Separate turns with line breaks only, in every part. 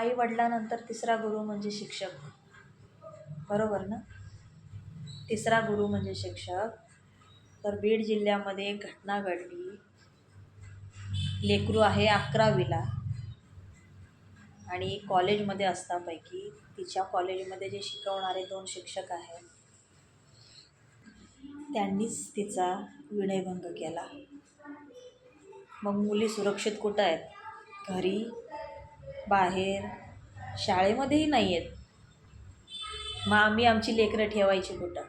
आईवडिलानंतर तिसरा गुरु म्हणजे शिक्षक. बरोबर ना? तिसरा गुरु म्हणजे शिक्षक. तर बीड जिल्ह्यामध्ये एक घटना घडली. लेकरू आहे अकरावीला आणि कॉलेजमध्ये असतापैकी तिच्या कॉलेजमध्ये जे शिकवणारे दोन शिक्षक आहेत त्यांनीच तिचा विनयभंग केला. मग मुली सुरक्षित कुठं आहेत? घरी बाहेर शाळेमध्येही नाही आहेत मग आम्ही आमची लेकरं ठेवायची कुठं?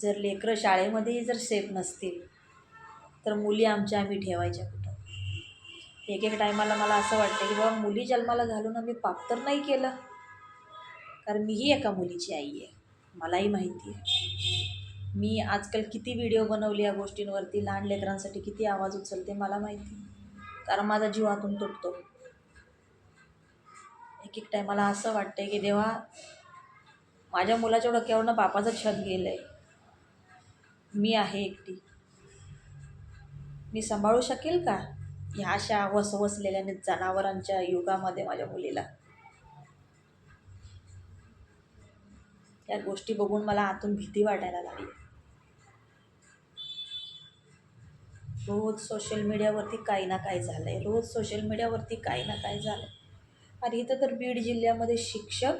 जर लेकरं शाळेमध्येही जर सेफ नसतील तर मुली आमच्या आम्ही ठेवायच्या कुठं? एक एक टायमाला मला असं वाटतं की बाबा मुली जन्माला घालून आम्ही पाप तर नाही केलं. कारण मीही एका मुलीची आई आहे. मलाही माहिती आहे. मी आजकाल किती व्हिडिओ बनवले या गोष्टींवरती? लहान लेकरांसाठी किती आवाज उचलते? मला माहिती. कारण माझा जीव आतून तुटतो. एक एक टायमाला असं वाटतं की देवा माझ्या मुलाच्या डोक्यावरनं बापाचं छत गेलं आहे मी आहे एकटी. मी सांभाळू शकेल का? ह्या अशा वसवसलेल्या जनावरांच्या युगामध्ये माझ्या मुलीला. या गोष्टी बघून मला आतून भीती वाटायला लागली. रोज सोशल मीडियावरती काही ना काही झालं आहे रोज सोशल मीडियावरती काही ना काही झालं आहे आणि इथं तर बीड जिल्ह्यामध्ये शिक्षक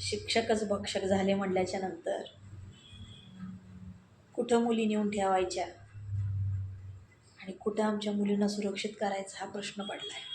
शिक्षकच भक्षक झाले म्हटल्याच्या नंतर. कुठं मुली नेऊन ठेवायच्या? आणि कुठं आमच्या मुलींना सुरक्षित करायचा हा प्रश्न पडला आहे